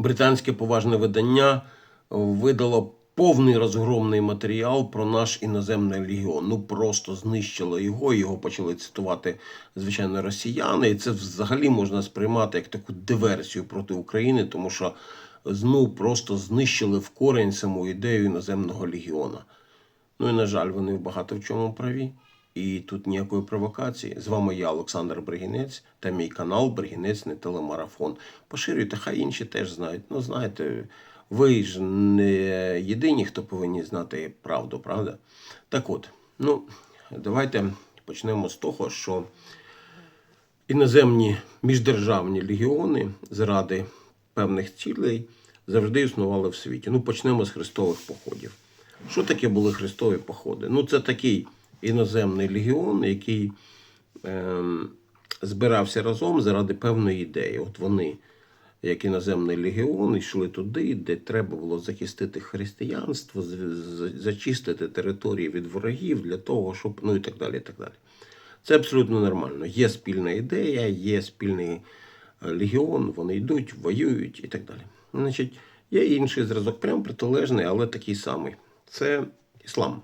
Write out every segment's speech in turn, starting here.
британське поважне видання видало повний розгромний матеріал про наш іноземний легіон. Ну просто знищило його. Його почали цитувати звичайно росіяни. І це взагалі можна сприймати як таку диверсію проти України, тому що ну просто знищили в корень саму ідею іноземного легіона. Ну і на жаль, вони багато в чому праві. І тут ніякої провокації. З вами я, Олександр Бригінець, та мій канал Бригінець не телемарафон. Поширюйте, хай інші теж знають. Ну, знаєте, ви ж не єдині, хто повинні знати правду, правда? Так от, ну, давайте почнемо з того, що іноземні міждержавні легіони заради певних цілей завжди існували в світі. Ну, почнемо з хрестових походів. Що таке були хрестові походи? Ну, це такий іноземний легіон, який ем, збирався разом заради певної ідеї. От вони, як іноземний легіон, йшли туди, де треба було захистити християнство, зачистити території від ворогів для того, щоб. Ну і так далі. і так далі. Це абсолютно нормально. Є спільна ідея, є спільний е, легіон, вони йдуть, воюють і так далі. Значить, є інший зразок, прям протилежний, але такий самий. Це іслам.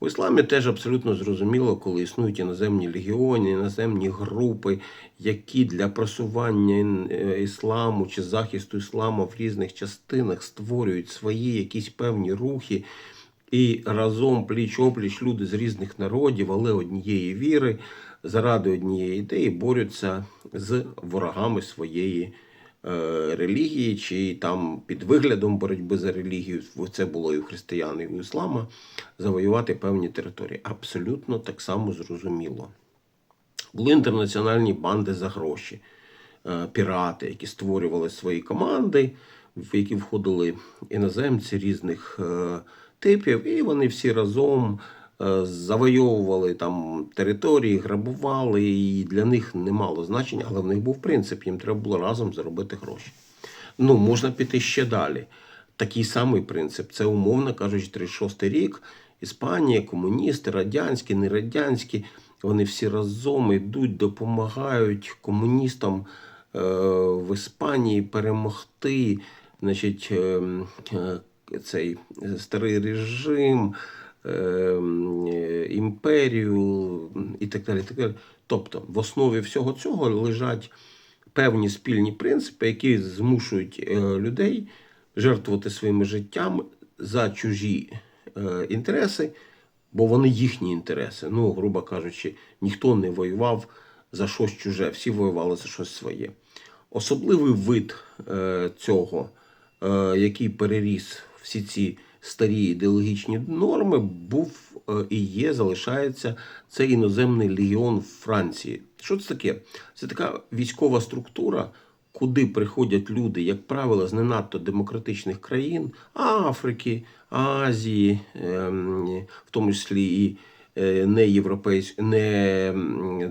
У ісламі теж абсолютно зрозуміло, коли існують іноземні легіони, іноземні групи, які для просування е, ісламу чи захисту ісламу в різних частинах створюють свої якісь певні рухи, і разом пліч опліч люди з різних народів, але однієї віри, заради однієї ідеї борються з ворогами своєї релігії, чи там під виглядом боротьби за релігію, це було і у християн, і у іслама, завоювати певні території. Абсолютно так само зрозуміло. Були інтернаціональні банди за гроші, е, пірати, які створювали свої команди, в які входили іноземці різних е, типів, і вони всі разом е, завойовували там території, грабували, і для них не мало значення, але в них був принцип, їм треба було разом заробити гроші. Ну, можна піти ще далі. Такий самий принцип. Це, умовно кажучи, 36 рік. Іспанія, комуністи, радянські, не радянські. Вони всі разом йдуть, допомагають комуністам е, в Іспанії перемогти. Значить, е, е, цей старий режим, е, е, імперію і так далі. Так далі. Тобто, в основі всього цього лежать певні спільні принципи, які змушують е, людей жертвувати своїми життями за чужі е, інтереси, бо вони їхні інтереси. Ну, грубо кажучи, ніхто не воював за щось чуже, всі воювали за щось своє. Особливий вид е, цього, який переріс всі ці старі ідеологічні норми, був е, і є, залишається цей іноземний легіон Франції. Що це таке? Це така військова структура, куди приходять люди, як правило, з не надто демократичних країн Африки, Азії, ем, в тому числі і не європейсь... не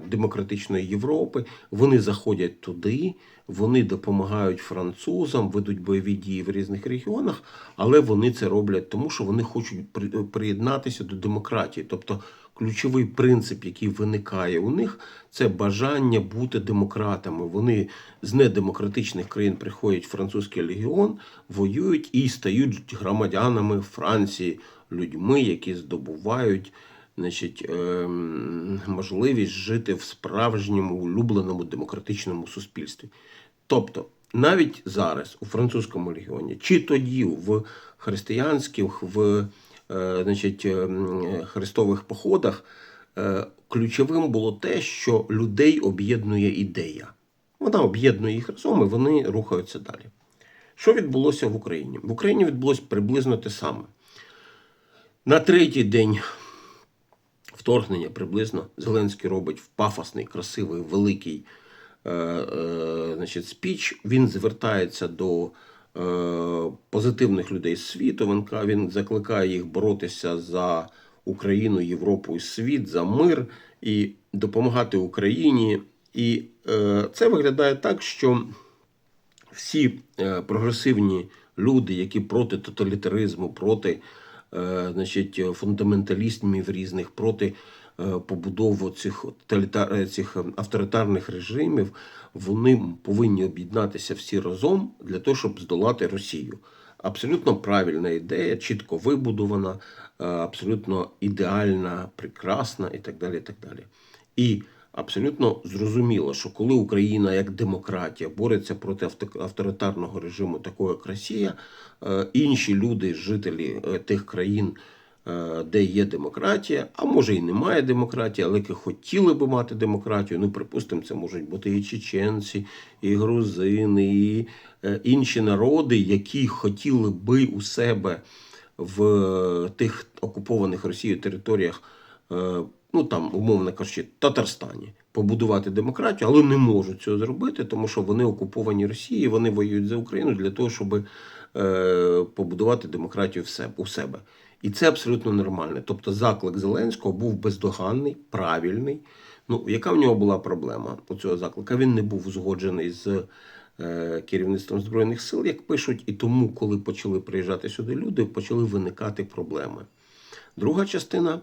демократичної Європи. Вони заходять туди, вони допомагають французам, ведуть бойові дії в різних регіонах, але вони це роблять тому, що вони хочуть при- приєднатися до демократії. Тобто ключовий принцип, який виникає у них, це бажання бути демократами. Вони з недемократичних країн приходять в французький легіон, воюють і стають громадянами Франції, людьми, які здобувають значить, ем, можливість жити в справжньому улюбленому демократичному суспільстві. Тобто, навіть зараз у французькому легіоні, чи тоді в християнських, в е, значить, ем, хрестових походах, е, ключовим було те, що людей об'єднує ідея. Вона об'єднує їх разом, і вони рухаються далі. Що відбулося в Україні? В Україні відбулося приблизно те саме. На третій день вторгнення приблизно Зеленський робить в пафосний, красивий, великий е, е, значить, спіч. Він звертається до е, позитивних людей світу. Він, закликає їх боротися за Україну, Європу і світ, за мир і допомагати Україні. І е, це виглядає так, що всі е, прогресивні люди, які проти тоталітаризму, проти значить, фундаменталізмів різних, проти е, побудову цих, е, цих е, авторитарних режимів, вони повинні об'єднатися всі разом для того, щоб здолати Росію. Абсолютно правильна ідея, чітко вибудована, е, абсолютно ідеальна, прекрасна і так далі. І так далі. І абсолютно зрозуміло, що коли Україна як демократія бореться проти авторитарного режиму, такого як Росія, е, інші люди, жителі е, тих країн, е, де є демократія, а може і немає демократії, але які хотіли би мати демократію. Ну, припустимо, це можуть бути і чеченці, і грузини, і інші народи, які хотіли би у себе в тих окупованих Росією територіях, ну там, умовно кажучи, Татарстані, побудувати демократію, але не можуть цього зробити, тому що вони окуповані Росією, вони воюють за Україну для того, щоб е, побудувати демократію в себе, у себе. І це абсолютно нормально. Тобто заклик Зеленського був бездоганний, правильний. Ну, яка в нього була проблема у цього заклика? Він не був узгоджений з е, керівництвом Збройних сил, як пишуть, і тому, коли почали приїжджати сюди люди, почали виникати проблеми. Друга частина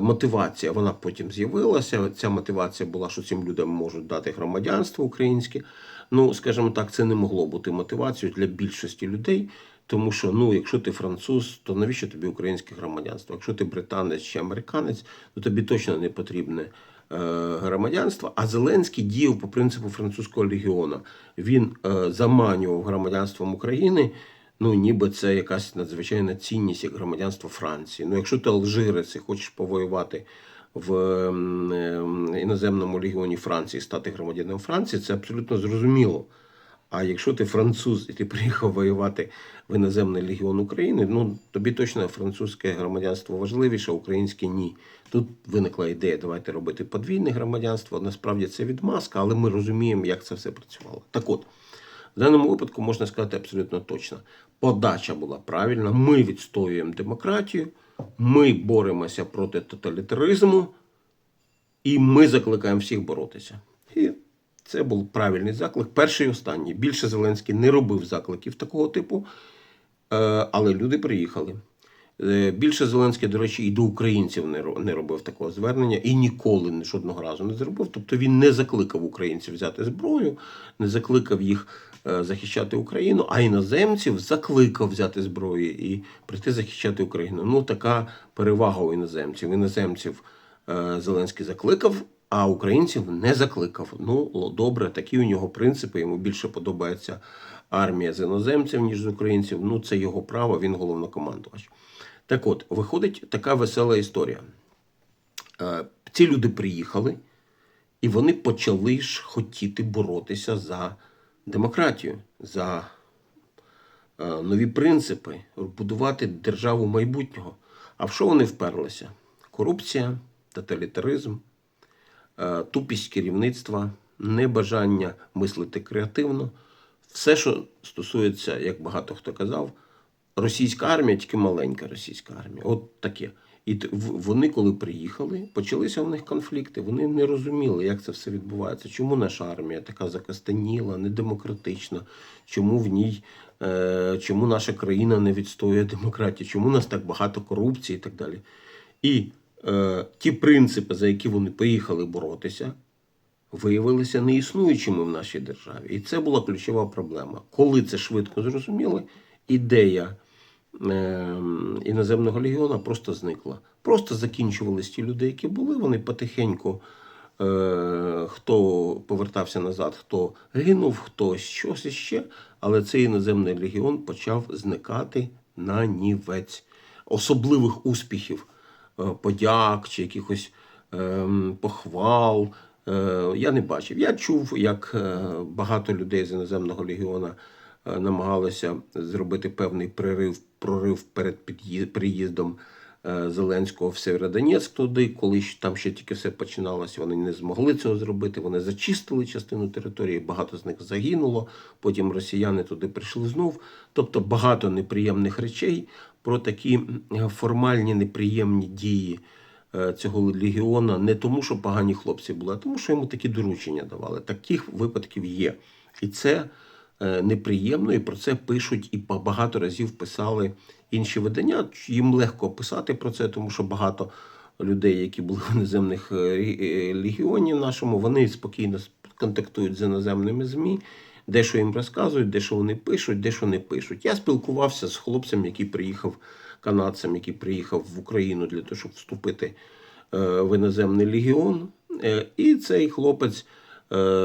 мотивація, вона потім з'явилася. Ця мотивація була, що цим людям можуть дати громадянство українське. Ну, скажімо так, це не могло бути мотивацією для більшості людей. Тому що, ну, якщо ти француз, то навіщо тобі українське громадянство? Якщо ти британець чи американець, то тобі точно не потрібне е, громадянство. А Зеленський діяв по принципу французького легіона. Він е, заманював громадянством України. Ну, ніби це якась надзвичайна цінність як громадянство Франції. Ну, якщо ти алжирець і хочеш повоювати в ем, ем, іноземному легіоні Франції, стати громадянином Франції, це абсолютно зрозуміло. А якщо ти француз і ти приїхав воювати в іноземний легіон України, ну тобі точно французьке громадянство важливіше, а українське ні. Тут виникла ідея, давайте робити подвійне громадянство. Насправді це відмазка, але ми розуміємо, як це все працювало. Так от, в даному випадку можна сказати абсолютно точно. Подача була правильна. Ми відстоюємо демократію, ми боремося проти тоталітаризму, і ми закликаємо всіх боротися. І це був правильний заклик. Перший і останній. Більше Зеленський не робив закликів такого типу, е, але люди приїхали. Е, Більше Зеленський, до речі, і до українців не робив такого звернення і ніколи жодного разу не зробив. Тобто він не закликав українців взяти зброю, не закликав їх захищати Україну, а іноземців закликав взяти зброю і прийти захищати Україну. Ну така перевага у іноземців. Іноземців е, Зеленський закликав, а українців не закликав. Ну, добре, такі у нього принципи. Йому більше подобається армія з іноземців, ніж з українців. Ну, це його право, він головнокомандувач. Так от, виходить така весела історія. Е, Ці люди приїхали, і вони почали ж хотіти боротися за демократію, за е, нові принципи, будувати державу майбутнього. А в що вони вперлися? Корупція, тоталітаризм, е, тупість керівництва, небажання мислити креативно. Все, що стосується, як багато хто казав, російська армія, тільки маленька російська армія. От таке. І вони, коли приїхали, почалися в них конфлікти. Вони не розуміли, як це все відбувається. Чому наша армія така закостеніла, недемократична, чому в ній, е, чому наша країна не відстоює демократію, чому у нас так багато корупції і так далі. І е, ті принципи, за які вони поїхали боротися, виявилися неіснуючими в нашій державі. І це була ключова проблема. Коли це швидко зрозуміли, ідея іноземного легіона просто зникла. Просто закінчувались ті люди, які були. Вони потихеньку, е, хто повертався назад, хто гинув, хто щось іще. Але цей іноземний легіон почав зникати на нівець. Особливих успіхів, е, подяк чи якихось ем, похвал. Е, Я не бачив. Я чув, як багато людей з іноземного легіона е, намагалися зробити певний прорив, прорив перед приїздом е, Зеленського в Сєвєродонецьк туди, коли там ще тільки все починалося, вони не змогли цього зробити. Вони зачистили частину території, багато з них загинуло. Потім росіяни туди прийшли знов. Тобто багато неприємних речей про такі формальні неприємні дії е, цього легіона не тому, що погані хлопці були, а тому, що йому такі доручення давали. Таких випадків є. І це неприємно, і про це пишуть і багато разів писали інші видання. Їм легко писати про це, тому що багато людей, які були в іноземних е, е, легіоні нашому, вони спокійно контактують з іноземними ЗМІ, де що їм розказують, де що вони пишуть, де що не пишуть. Я спілкувався з хлопцем, який приїхав, канадцем, який приїхав в Україну для того, щоб вступити е, в іноземний легіон. Е, І цей хлопець е,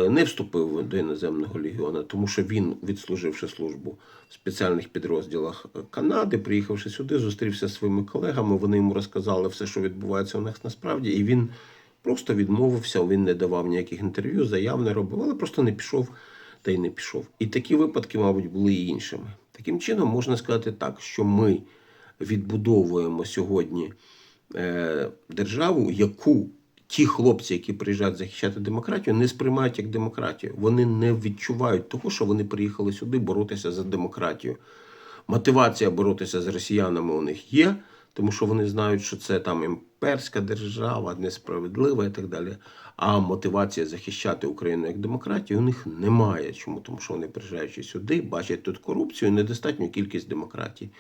не вступив до іноземного легіону, тому що він, відслуживши службу в спеціальних підрозділах е, Канади, приїхавши сюди, зустрівся зі своїми колегами. Вони йому розказали все, що відбувається у них насправді, і він просто відмовився. Він не давав ніяких інтерв'ю, заяв не робив, але просто не пішов та й не пішов. І такі випадки, мабуть, були і іншими. Таким чином, можна сказати так, що ми відбудовуємо сьогодні е, державу, яку ті хлопці, які приїжджають захищати демократію, не сприймають як демократію. Вони не відчувають того, що вони приїхали сюди боротися за демократію. Мотивація боротися з росіянами у них є, тому що вони знають, що це там імперська держава, несправедлива і так далі. А мотивація захищати Україну як демократію у них немає. Чому? Тому що вони приїжджаючи сюди, бачать тут корупцію, і недостатню кількість демократії.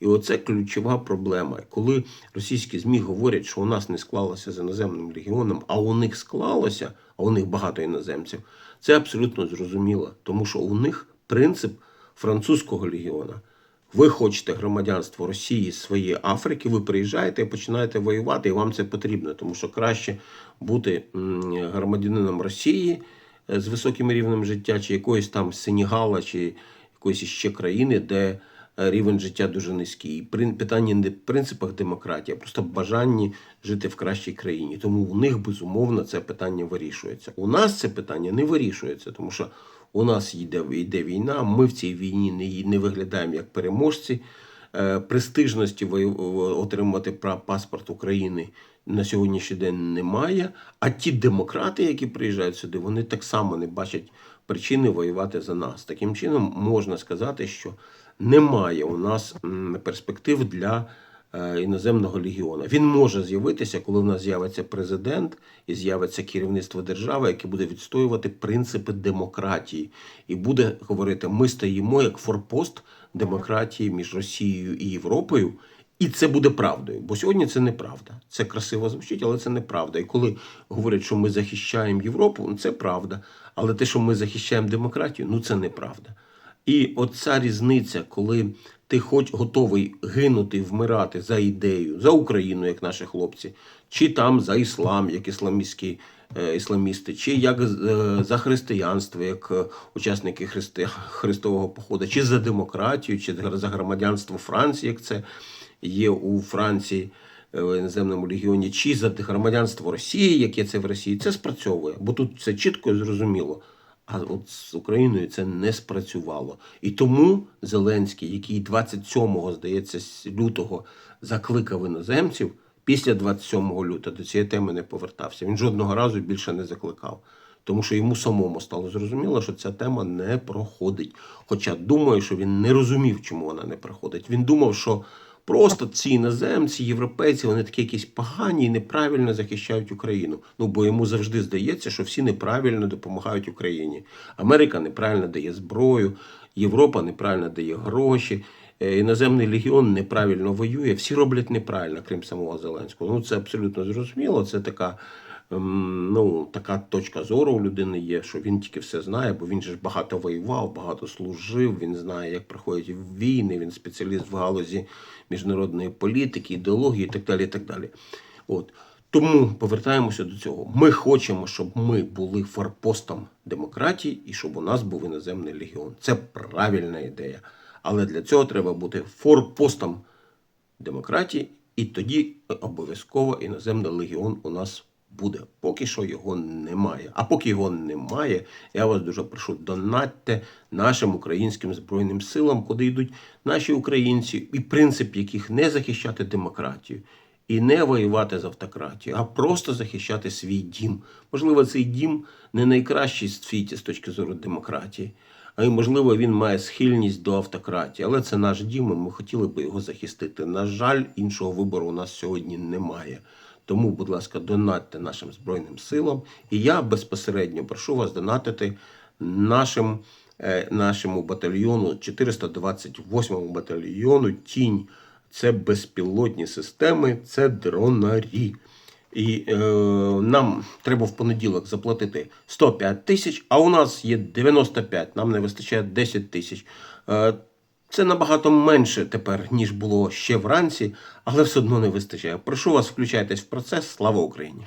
І оце ключова проблема. Коли російські ЗМІ говорять, що у нас не склалося з іноземним легіоном, а у них склалося, а у них багато іноземців, це абсолютно зрозуміло, тому що у них принцип французького легіона. Ви хочете громадянство Росії своєї Африки, ви приїжджаєте і починаєте воювати, і вам це потрібно, тому що краще бути громадянином Росії е, з високим рівнем життя, чи якоїсь там Сенегала, чи якоїсь іще країни, де е, рівень життя дуже низький. І питання не в принципах демократії, а просто бажанні жити в кращій країні. Тому у них безумовно це питання вирішується. У нас це питання не вирішується, тому що у нас йде, йде війна. Ми в цій війні не, не виглядаємо як переможці. Е, Престижності отримати паспорт України на сьогоднішній день немає. А ті демократи, які приїжджають сюди, вони так само не бачать причини воювати за нас. Таким чином можна сказати, що немає у нас перспектив для іноземного легіона. Він може з'явитися, коли в нас з'явиться президент і з'явиться керівництво держави, яке буде відстоювати принципи демократії, і буде говорити: ми стоїмо як форпост демократії між Росією і Європою. І це буде правдою, бо сьогодні це неправда. Це красиво звучить, але це неправда. І коли говорять, що ми захищаємо Європу, ну це правда. Але те, що ми захищаємо демократію, ну це неправда. І оця різниця, коли ти хоч готовий гинути, вмирати за ідею, за Україну, як наші хлопці, чи там за іслам, як ісламістські е, ісламісти, чи як е, за християнство, як е, учасники христи, христового походу, чи за демократію, чи за громадянство Франції, як це є у Франції е, в іноземному легіоні, чи за громадянство Росії, яке це в Росії, це спрацьовує, бо тут все чітко і зрозуміло. А от з Україною це не спрацювало. І тому Зеленський, який 27-го, здається, лютого закликав іноземців, після 27 лютого до цієї теми не повертався. Він жодного разу більше не закликав. Тому що йому самому стало зрозуміло, що ця тема не проходить. Хоча думаю, що він не розумів, чому вона не проходить. Він думав, що просто ці іноземці, європейці, вони такі якісь погані і неправильно захищають Україну. Ну бо йому завжди здається, що всі неправильно допомагають Україні. Америка неправильно дає зброю, Європа неправильно дає гроші. е, Іноземний легіон неправильно воює, всі роблять неправильно, крім самого Зеленського. Ну це абсолютно зрозуміло. Це така ну, така точка зору у людини є, що він тільки все знає, бо він же ж багато воював, багато служив, він знає, як проходять війни, він спеціаліст в галузі міжнародної політики, ідеології і так далі. І так далі. От. Тому повертаємося до цього. Ми хочемо, щоб ми були форпостом демократії і щоб у нас був іноземний легіон. Це правильна ідея. Але для цього треба бути форпостом демократії, і тоді обов'язково іноземний легіон у нас буде. Поки що його немає. А поки його немає, я вас дуже прошу, донатьте нашим українським збройним силам, куди йдуть наші українці, і принцип яких не захищати демократію. І не воювати з автократією, а просто захищати свій дім. Можливо, цей дім не найкращий в світі з точки зору демократії, а й можливо він має схильність до автократії. Але це наш дім, і ми хотіли би його захистити. На жаль, іншого вибору у нас сьогодні немає. Тому, будь ласка, донатьте нашим Збройним силам. І я безпосередньо прошу вас донатити нашим, е, нашому батальйону, 428-му батальйону Тінь. Це безпілотні системи, це дронарі. І е, нам треба в понеділок заплатити 105 тисяч, а у нас є 95, нам не вистачає 10 тисяч. Е, це набагато менше тепер, ніж було ще вранці, але все одно не вистачає. Прошу вас, включайтесь в процес. Слава Україні!